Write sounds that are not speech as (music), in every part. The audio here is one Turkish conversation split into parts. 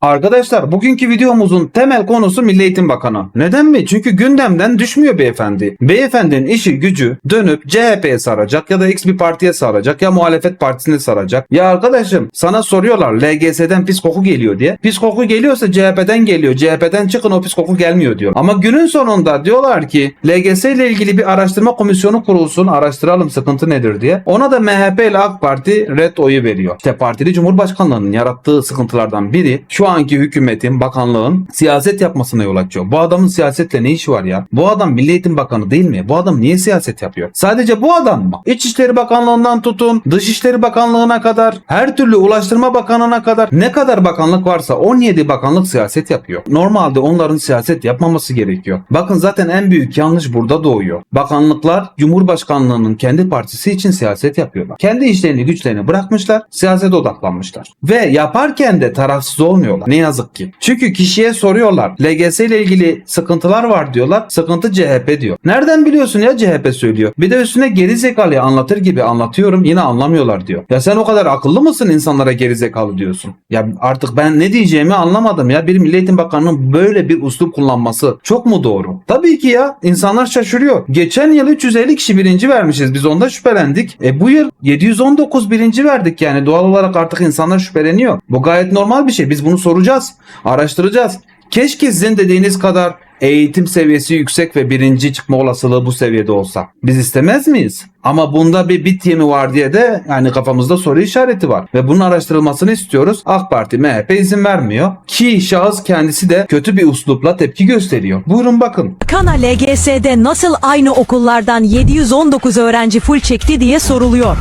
Arkadaşlar bugünkü videomuzun temel konusu Milli Eğitim Bakanı. Neden mi? Çünkü gündemden düşmüyor beyefendi. Beyefendinin işi gücü dönüp CHP'ye saracak ya da X bir partiye saracak ya muhalefet partisine saracak. Ya arkadaşım sana soruyorlar LGS'den pis koku geliyor diye. Pis koku geliyorsa CHP'den geliyor. CHP'den çıkın o pis koku gelmiyor diyor. Ama günün sonunda diyorlar ki LGS ile ilgili bir araştırma komisyonu kurulsun araştıralım sıkıntı nedir diye. Ona da MHP ile AK Parti red oyu veriyor. İşte partili cumhurbaşkanlığının yarattığı sıkıntılardan biri şu anki hükümetin, bakanlığın siyaset yapmasına yol açıyor. Bu adamın siyasetle ne işi var ya? Bu adam Milli Eğitim Bakanı değil mi? Bu adam niye siyaset yapıyor? Sadece bu adam mı? İçişleri Bakanlığından tutun, Dışişleri Bakanlığına kadar, her türlü Ulaştırma Bakanlığına kadar ne kadar bakanlık varsa 17 bakanlık siyaset yapıyor. Normalde onların siyaset yapmaması gerekiyor. Bakın zaten en büyük yanlış burada doğuyor. Bakanlıklar Cumhurbaşkanlığının kendi partisi için siyaset yapıyorlar. Kendi işlerini güçlerini bırakmışlar, siyasete odaklanmışlar. Ve yaparken de tarafsız olmuyorlar. Ne yazık ki. Çünkü kişiye soruyorlar. LGS ile ilgili sıkıntılar var diyorlar. Sıkıntı CHP diyor. Nereden biliyorsun ya CHP söylüyor. Bir de üstüne geri zekalı anlatır gibi anlatıyorum yine anlamıyorlar diyor. Ya sen o kadar akıllı mısın insanlara geri zekalı diyorsun. Ya artık ben ne diyeceğimi anlamadım ya. Bir Milli Eğitim Bakanı'nın böyle bir uslup kullanması çok mu doğru? Tabii ki ya. insanlar şaşırıyor. Geçen yıl 350 kişi birinci vermişiz. Biz onda şüphelendik. E bu yıl 719 birinci verdik yani. Doğal olarak artık insanlar şüpheleniyor. Bu gayet normal bir şey. Biz bunu soracağız. Araştıracağız. Keşke sizin dediğiniz kadar eğitim seviyesi yüksek ve birinci çıkma olasılığı bu seviyede olsa. Biz istemez miyiz? Ama bunda bir bit yemi var diye de yani kafamızda soru işareti var. Ve bunun araştırılmasını istiyoruz. AK Parti, MHP izin vermiyor. Ki şahıs kendisi de kötü bir uslupla tepki gösteriyor. Buyurun bakın. Kana LGS'de nasıl aynı okullardan 719 öğrenci full çekti diye soruluyor.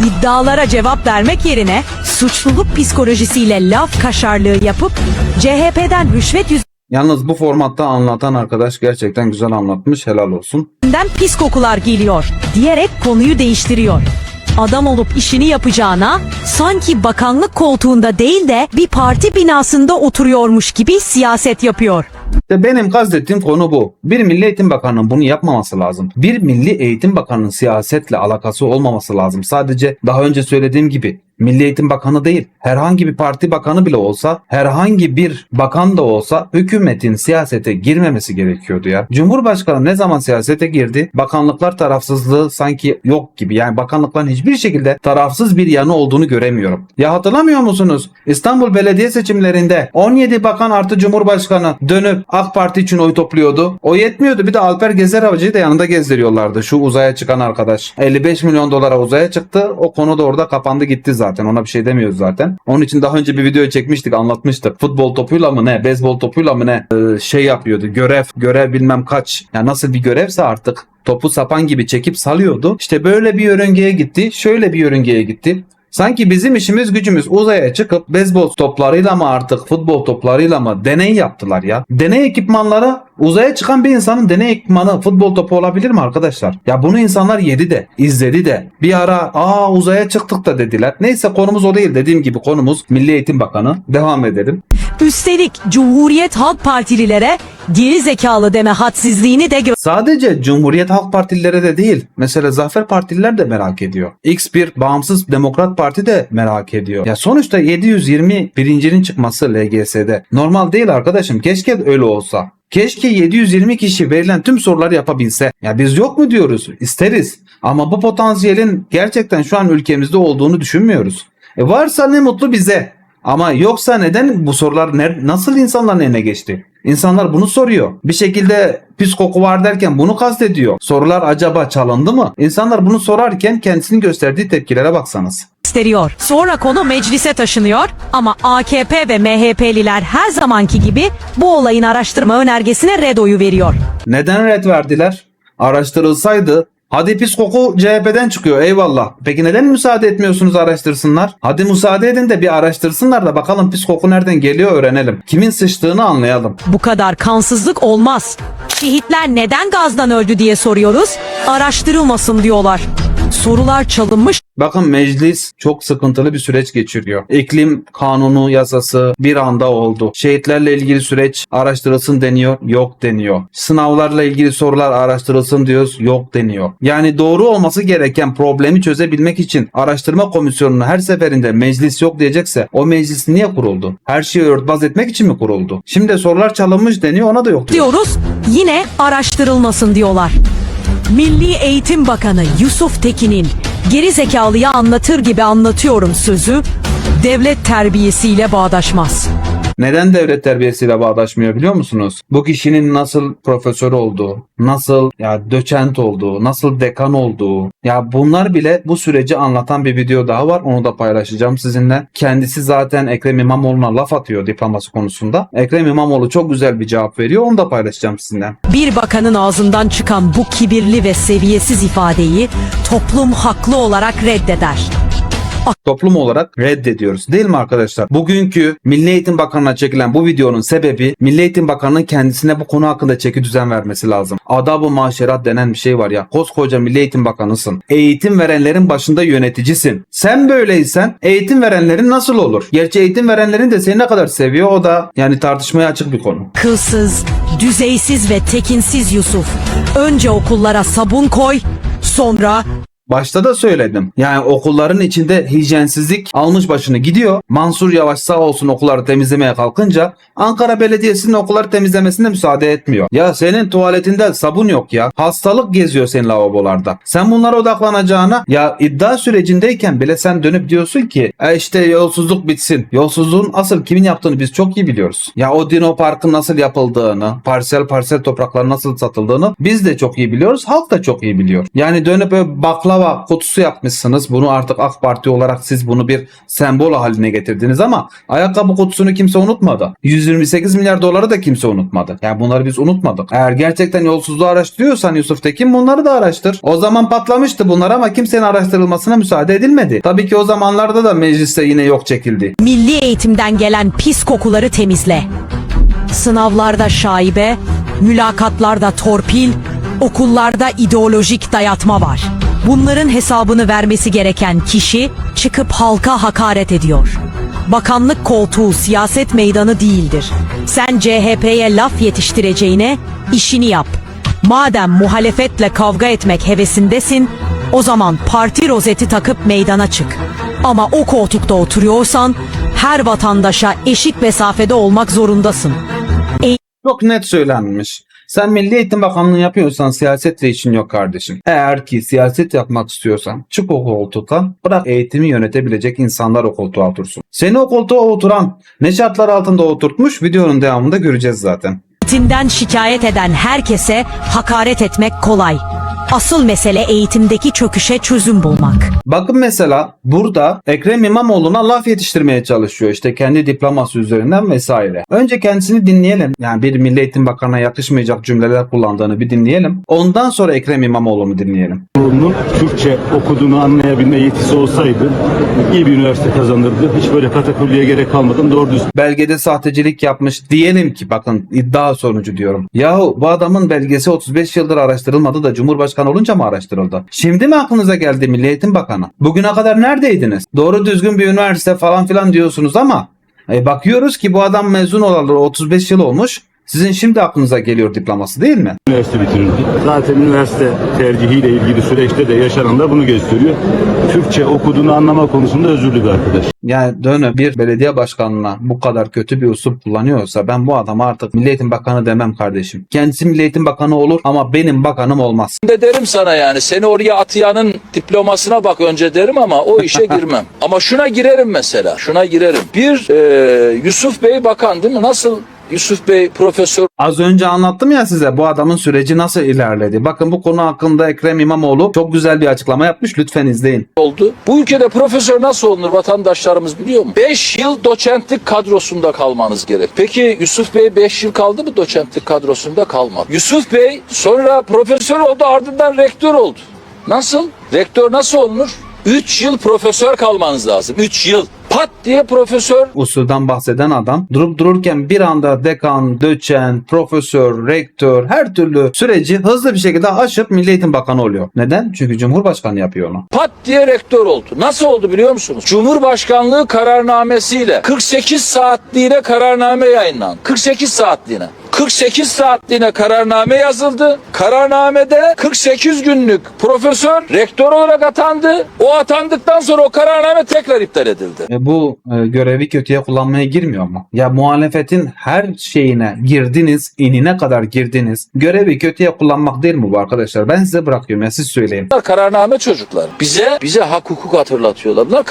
İddialara cevap vermek yerine suçluluk psikolojisiyle laf kaşarlığı yapıp CHP'den rüşvet Yalnız bu formatta anlatan arkadaş gerçekten güzel anlatmış. Helal olsun. yüzünden pis kokular geliyor diyerek konuyu değiştiriyor. Adam olup işini yapacağına sanki bakanlık koltuğunda değil de bir parti binasında oturuyormuş gibi siyaset yapıyor. İşte benim kastettiğim konu bu. Bir Milli Eğitim Bakanı'nın bunu yapmaması lazım. Bir Milli Eğitim Bakanı'nın siyasetle alakası olmaması lazım. Sadece daha önce söylediğim gibi Milli Eğitim Bakanı değil, herhangi bir parti bakanı bile olsa, herhangi bir bakan da olsa hükümetin siyasete girmemesi gerekiyordu ya. Cumhurbaşkanı ne zaman siyasete girdi? Bakanlıklar tarafsızlığı sanki yok gibi. Yani bakanlıkların hiçbir şekilde tarafsız bir yanı olduğunu göremiyorum. Ya hatırlamıyor musunuz? İstanbul Belediye seçimlerinde 17 bakan artı Cumhurbaşkanı dönüp AK Parti için oy topluyordu. O yetmiyordu. Bir de Alper Gezer Avcı'yı da yanında gezdiriyorlardı. Şu uzaya çıkan arkadaş. 55 milyon dolara uzaya çıktı. O konu da orada kapandı gitti zaten. Ona bir şey demiyoruz zaten. Onun için daha önce bir video çekmiştik anlatmıştık. Futbol topuyla mı ne? Beyzbol topuyla mı ne? Ee, şey yapıyordu. Görev. Görev bilmem kaç. Ya nasıl bir görevse artık topu sapan gibi çekip salıyordu. İşte böyle bir yörüngeye gitti. Şöyle bir yörüngeye gitti. Sanki bizim işimiz gücümüz uzaya çıkıp beyzbol toplarıyla mı artık futbol toplarıyla mı deney yaptılar ya. Deney ekipmanları uzaya çıkan bir insanın deney ekipmanı futbol topu olabilir mi arkadaşlar? Ya bunu insanlar yedi de izledi de bir ara aa uzaya çıktık da dediler. Neyse konumuz o değil dediğim gibi konumuz Milli Eğitim Bakanı. Devam edelim. Üstelik Cumhuriyet Halk Partililere geri zekalı deme hadsizliğini de Sadece Cumhuriyet Halk Partililere de değil. Mesela Zafer Partililer de merak ediyor. X bir bağımsız Demokrat Parti de merak ediyor. Ya sonuçta 720 birincinin çıkması LGS'de. Normal değil arkadaşım. Keşke öyle olsa. Keşke 720 kişi verilen tüm soruları yapabilse. Ya biz yok mu diyoruz? İsteriz. Ama bu potansiyelin gerçekten şu an ülkemizde olduğunu düşünmüyoruz. E varsa ne mutlu bize. Ama yoksa neden bu sorular ner- nasıl insanların eline geçti? İnsanlar bunu soruyor. Bir şekilde pis koku var derken bunu kastediyor. Sorular acaba çalındı mı? İnsanlar bunu sorarken kendisinin gösterdiği tepkilere baksanız. gösteriyor. Sonra konu meclise taşınıyor ama AKP ve MHP'liler her zamanki gibi bu olayın araştırma önergesine red oyu veriyor. Neden red verdiler? Araştırılsaydı Hadi pis koku CHP'den çıkıyor eyvallah. Peki neden müsaade etmiyorsunuz araştırsınlar? Hadi müsaade edin de bir araştırsınlar da bakalım pis koku nereden geliyor öğrenelim. Kimin sıçtığını anlayalım. Bu kadar kansızlık olmaz. Şehitler neden gazdan öldü diye soruyoruz. Araştırılmasın diyorlar. Sorular çalınmış Bakın meclis çok sıkıntılı bir süreç geçiriyor. İklim kanunu yasası bir anda oldu. Şehitlerle ilgili süreç araştırılsın deniyor, yok deniyor. Sınavlarla ilgili sorular araştırılsın diyoruz, yok deniyor. Yani doğru olması gereken problemi çözebilmek için araştırma komisyonunu her seferinde meclis yok diyecekse o meclis niye kuruldu? Her şeyi örtbas etmek için mi kuruldu? Şimdi sorular çalınmış deniyor ona da yok diyor. diyoruz. Yine araştırılmasın diyorlar. Milli Eğitim Bakanı Yusuf Tekin'in geri zekalıya anlatır gibi anlatıyorum sözü devlet terbiyesiyle bağdaşmaz. Neden devlet terbiyesiyle bağdaşmıyor biliyor musunuz? Bu kişinin nasıl profesör olduğu, nasıl ya doçent olduğu, nasıl dekan olduğu, ya bunlar bile bu süreci anlatan bir video daha var. Onu da paylaşacağım sizinle. Kendisi zaten Ekrem İmamoğlu'na laf atıyor diploması konusunda. Ekrem İmamoğlu çok güzel bir cevap veriyor. Onu da paylaşacağım sizinle. Bir bakanın ağzından çıkan bu kibirli ve seviyesiz ifadeyi toplum haklı olarak reddeder. Toplum olarak reddediyoruz. Değil mi arkadaşlar? Bugünkü Milli Eğitim Bakanı'na çekilen bu videonun sebebi Milli Eğitim Bakanı'nın kendisine bu konu hakkında çeki düzen vermesi lazım. Adab-ı maşerat denen bir şey var ya. Koskoca Milli Eğitim Bakanısın. Eğitim verenlerin başında yöneticisin. Sen böyleysen eğitim verenlerin nasıl olur? Gerçi eğitim verenlerin de seni ne kadar seviyor o da yani tartışmaya açık bir konu. Kılsız, düzeysiz ve tekinsiz Yusuf. Önce okullara sabun koy, sonra Başta da söyledim. Yani okulların içinde hijyensizlik almış başını gidiyor. Mansur Yavaş sağ olsun okulları temizlemeye kalkınca Ankara Belediyesi'nin okulları temizlemesine müsaade etmiyor. Ya senin tuvaletinde sabun yok ya. Hastalık geziyor senin lavabolarda. Sen bunlara odaklanacağına ya iddia sürecindeyken bile sen dönüp diyorsun ki e işte yolsuzluk bitsin. Yolsuzluğun asıl kimin yaptığını biz çok iyi biliyoruz. Ya o Dino Park'ın nasıl yapıldığını, parsel parsel toprakların nasıl satıldığını biz de çok iyi biliyoruz. Halk da çok iyi biliyor. Yani dönüp böyle baklava kutusu yapmışsınız. Bunu artık AK Parti olarak siz bunu bir sembol haline getirdiniz ama ayakkabı kutusunu kimse unutmadı. 128 milyar doları da kimse unutmadı. Yani bunları biz unutmadık. Eğer gerçekten yolsuzluğu araştırıyorsan Yusuf Tekin bunları da araştır. O zaman patlamıştı bunlar ama kimsenin araştırılmasına müsaade edilmedi. Tabii ki o zamanlarda da mecliste yine yok çekildi. milli eğitimden gelen pis kokuları temizle. Sınavlarda şaibe, mülakatlarda torpil, okullarda ideolojik dayatma var. Bunların hesabını vermesi gereken kişi çıkıp halka hakaret ediyor. Bakanlık koltuğu siyaset meydanı değildir. Sen CHP'ye laf yetiştireceğine işini yap. Madem muhalefetle kavga etmek hevesindesin, o zaman parti rozeti takıp meydana çık. Ama o koltukta oturuyorsan her vatandaşa eşit mesafede olmak zorundasın. Çok net söylenmiş. Sen Milli Eğitim Bakanlığı yapıyorsan siyasetle işin yok kardeşim. Eğer ki siyaset yapmak istiyorsan çık o koltuktan bırak eğitimi yönetebilecek insanlar o koltuğa otursun. Seni o koltuğa oturan ne şartlar altında oturtmuş videonun devamında göreceğiz zaten. Eğitimden şikayet eden herkese hakaret etmek kolay. Asıl mesele eğitimdeki çöküşe çözüm bulmak. Bakın mesela burada Ekrem İmamoğlu'na laf yetiştirmeye çalışıyor işte kendi diploması üzerinden vesaire. Önce kendisini dinleyelim. Yani bir Milli Eğitim Bakanı'na yakışmayacak cümleler kullandığını bir dinleyelim. Ondan sonra Ekrem İmamoğlu'nu dinleyelim. Oğlunun Türkçe okuduğunu anlayabilme yetisi olsaydı iyi bir üniversite kazanırdı. Hiç böyle katakulliye gerek kalmadan doğru düzgün belgede sahtecilik yapmış diyelim ki bakın iddia sonucu diyorum. Yahu bu adamın belgesi 35 yıldır araştırılmadı da Cumhurbaşkanı olunca mı araştırıldı? Şimdi mi aklınıza geldi Milli Eğitim Bakanı? Bugüne kadar neredeydiniz? Doğru düzgün bir üniversite falan filan diyorsunuz ama e, bakıyoruz ki bu adam mezun olalı 35 yıl olmuş. Sizin şimdi aklınıza geliyor diploması değil mi? üniversite bitirirdi. Zaten üniversite tercihiyle ilgili süreçte de yaşananlar bunu gösteriyor. Türkçe okuduğunu anlama konusunda özürlü bir arkadaş. Yani dönüp bir belediye başkanına bu kadar kötü bir usul kullanıyorsa ben bu adama artık Milli Eğitim Bakanı demem kardeşim. Kendisi Milli Eğitim Bakanı olur ama benim bakanım olmaz. de derim sana yani seni oraya atayanın diplomasına bak önce derim ama o işe (laughs) girmem. ama şuna girerim mesela şuna girerim. Bir e, Yusuf Bey bakan değil mi? Nasıl Yusuf Bey profesör Az önce anlattım ya size bu adamın süreci nasıl ilerledi. Bakın bu konu hakkında Ekrem İmamoğlu çok güzel bir açıklama yapmış. Lütfen izleyin. oldu. Bu ülkede profesör nasıl olunur vatandaşlarımız biliyor mu? 5 yıl doçentlik kadrosunda kalmanız gerek. Peki Yusuf Bey 5 yıl kaldı mı doçentlik kadrosunda kalmadı. Yusuf Bey sonra profesör oldu ardından rektör oldu. Nasıl? Rektör nasıl olunur? 3 yıl profesör kalmanız lazım. 3 yıl. Pat diye profesör usulden bahseden adam durup dururken bir anda dekan, doçent, profesör, rektör her türlü süreci hızlı bir şekilde aşıp Milli Eğitim Bakanı oluyor. Neden? Çünkü Cumhurbaşkanı yapıyor onu. pat diye rektör oldu. Nasıl oldu biliyor musunuz? Cumhurbaşkanlığı kararnamesiyle 48 saatliğine kararname yayınlandı. 48 saatliğine. 48 saatliğine kararname yazıldı. Kararnamede 48 günlük profesör rektör olarak atandı. O atandıktan sonra o kararname tekrar iptal edildi. E bu e, görevi kötüye kullanmaya girmiyor mu? Ya muhalefetin her şeyine girdiniz, inine kadar girdiniz. Görevi kötüye kullanmak değil mi bu arkadaşlar? Ben size bırakıyorum ya siz söyleyin. Bunlar kararname çocuklar. Bize bize hak hukuk hatırlatıyorlar. Bunlar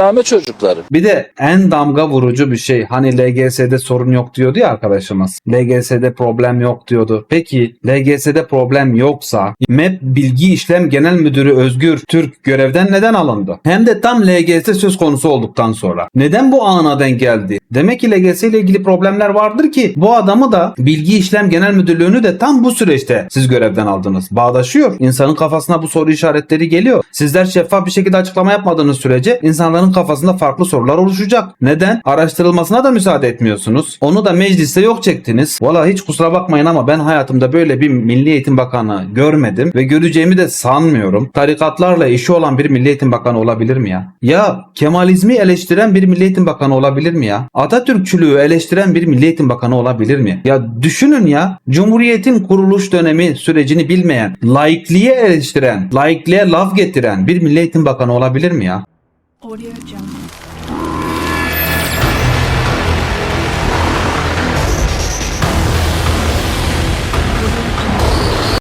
kararname çocukları. Bir de en damga vurucu bir şey hani LGS'de sorun yok diyordu ya arkadaşımız. LGS'de problem yok diyordu. Peki LGS'de problem yoksa MEP Bilgi İşlem Genel Müdürü Özgür Türk görevden neden alındı? Hem de tam LGS söz konusu olduktan sonra. Neden bu ana denk geldi? Demek ki LGS ile ilgili problemler vardır ki bu adamı da Bilgi İşlem Genel Müdürlüğünü de tam bu süreçte siz görevden aldınız. Bağdaşıyor. İnsanın kafasına bu soru işaretleri geliyor. Sizler şeffaf bir şekilde açıklama yapmadığınız sürece insanların kafasında farklı sorular oluşacak. Neden? Araştırılmasına da müsaade etmiyorsunuz. Onu da mecliste yok çektiniz. Valla hiç kusura bakmayın ama ben hayatımda böyle bir Milli Eğitim Bakanı görmedim ve göreceğimi de sanmıyorum. Tarikatlarla işi olan bir Milli Eğitim Bakanı olabilir mi ya? Ya Kemalizmi eleştiren bir Milli Eğitim Bakanı olabilir mi ya? Atatürkçülüğü eleştiren bir Milli Eğitim Bakanı olabilir mi? Ya düşünün ya Cumhuriyet'in kuruluş dönemi sürecini bilmeyen, laikliğe eleştiren, laikliğe laf getiren bir Milli Eğitim Bakanı olabilir mi ya? Audio Jungle.